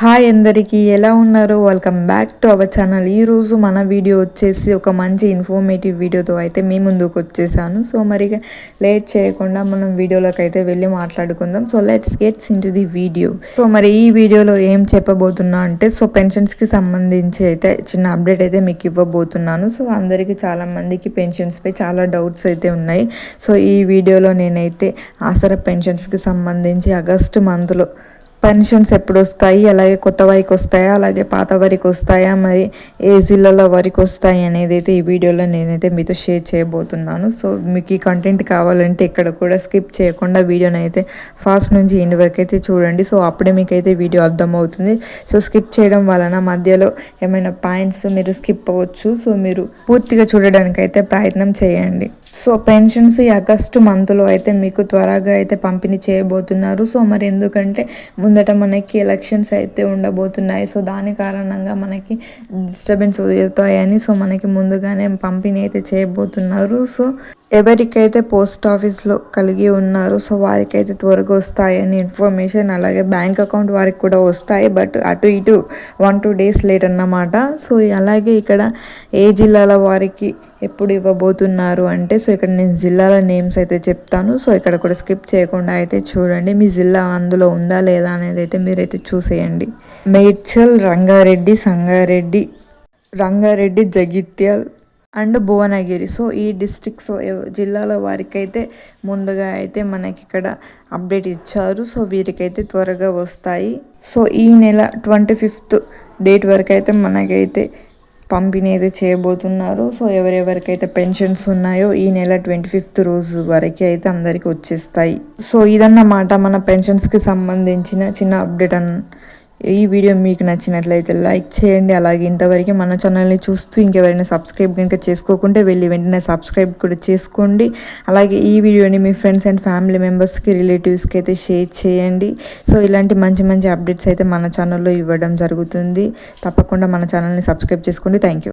Hi అందరికీ ఎలా ఉన్నారు? Welcome back to our channel ఈరోజు మన వీడియో వచ్చేసి ఒక మంచి ఇన్ఫర్మేటివ్ వీడియోతో అయితే మీ ముందుకు వచ్చేసాను. సో మరి లేట్ చేయకుండా మనం వీడియోలోకి అయితే వెళ్ళి మాట్లాడుకుందాం. So let's gets in the video so మరి ఈ వీడియోలో ఏం చెప్పబోతున్నా అంటే సో పెన్షన్స్కి సంబంధించి అయితే చిన్న అప్డేట్ అయితే మీకు ఇవ్వబోతున్నాను. సో అందరికీ చాలా మందికి పెన్షన్స్పై చాలా డౌట్స్ అయితే ఉన్నాయి. సో ఈ వీడియోలో నేనైతే ఆసరా పెన్షన్స్కి సంబంధించి ఆగస్టు మంత్లో పెన్షన్స్ ఎప్పుడు వస్తాయి అలాగే కొత్త వారికి వస్తాయా అలాగే పాత వారికి వస్తాయా మరి ఏ జిల్లాలో వారికి వస్తాయి అనేది అయితే ఈ వీడియోలో నేనైతే మీతో షేర్ చేయబోతున్నాను. సో మీకు ఈ కంటెంట్ కావాలంటే ఇక్కడ కూడా స్కిప్ చేయకుండా వీడియోని అయితే ఫాస్ట్ నుంచి ఎండ్ వరకు అయితే చూడండి. సో అప్పుడే మీకు అయితే వీడియో అర్థమవుతుంది. సో స్కిప్ చేయడం వలన మధ్యలో ఏమైనా పాయింట్స్ మీరు స్కిప్ అవ్వచ్చు. సో మీరు పూర్తిగా చూడడానికి అయితే ప్రయత్నం చేయండి. సో పెన్షన్స్ ఈ ఆగస్టు మంత్లో అయితే మీకు త్వరగా అయితే పంపిణీ చేయబోతున్నారు సో మరి ఎందుకంటే ముందట మనకి ఎలక్షన్స్ అయితే ఉండబోతున్నాయి సో దాని కారణంగా మనకి డిస్టర్బెన్స్ అవుతాయని సో మనకి ముందుగానే పంపిణీ అయితే చేయబోతున్నారు సో ఎవరికైతే పోస్ట్ ఆఫీస్లో కలిగి ఉన్నారో సో వారికైతే త్వరగా వస్తాయని ఇన్ఫర్మేషన్ అలాగే బ్యాంక్ అకౌంట్ వారికి కూడా వస్తాయి. బట్ అటు ఇటు వన్ టూ డేస్ లేట్ అన్నమాట. సో అలాగే ఇక్కడ ఏ జిల్లాల వారికి ఎప్పుడు ఇవ్వబోతున్నారు అంటే సో ఇక్కడ నేను జిల్లాల నేమ్స్ అయితే చెప్తాను. సో ఇక్కడ కూడా స్కిప్ చేయకుండా అయితే చూడండి. మీ జిల్లా అందులో ఉందా లేదా అనేది అయితే మీరైతే చూసేయండి. మేడ్చల్ రంగారెడ్డి సంగారెడ్డి రంగారెడ్డి జగిత్యాల్ అండ్ భువనగిరి. సో ఈ డిస్ట్రిక్ట్స్ జిల్లాల వారికైతే ముందుగా అయితే మనకి ఇక్కడ అప్డేట్ ఇచ్చారు. సో వీరికైతే త్వరగా వస్తాయి. సో ఈ నెల ట్వంటీ ఫిఫ్త్ డేట్ వరకు అయితే మనకైతే పంపిణీ అయితే చేయబోతున్నారు. సో ఎవరెవరికైతే పెన్షన్స్ ఉన్నాయో ఈ నెల ట్వంటీ ఫిఫ్త్ రోజు వరకు అయితే అందరికీ వచ్చేస్తాయి. సో ఇదన్నమాట మన పెన్షన్స్కి సంబంధించిన చిన్న అప్డేట్ అన్ ఈ వీడియో మీకు నచ్చినట్లయితే లైక్ చేయండి. అలాగే ఇంతవరకు మన ఛానల్ని చూస్తూ ఇంకెవరైనా సబ్స్క్రైబ్ కనుక చేసుకోకుంటే వెళ్ళి వెంటనే సబ్స్క్రైబ్ కూడా చేసుకోండి. అలాగే ఈ వీడియోని మీ ఫ్రెండ్స్ అండ్ ఫ్యామిలీ మెంబర్స్కి రిలేటివ్స్కి అయితే షేర్ చేయండి. సో ఇలాంటి మంచి మంచి అప్డేట్స్ అయితే మన ఛానల్లో ఇవ్వడం జరుగుతుంది. తప్పకుండా మన ఛానల్ని సబ్స్క్రైబ్ చేసుకోండి. Thank you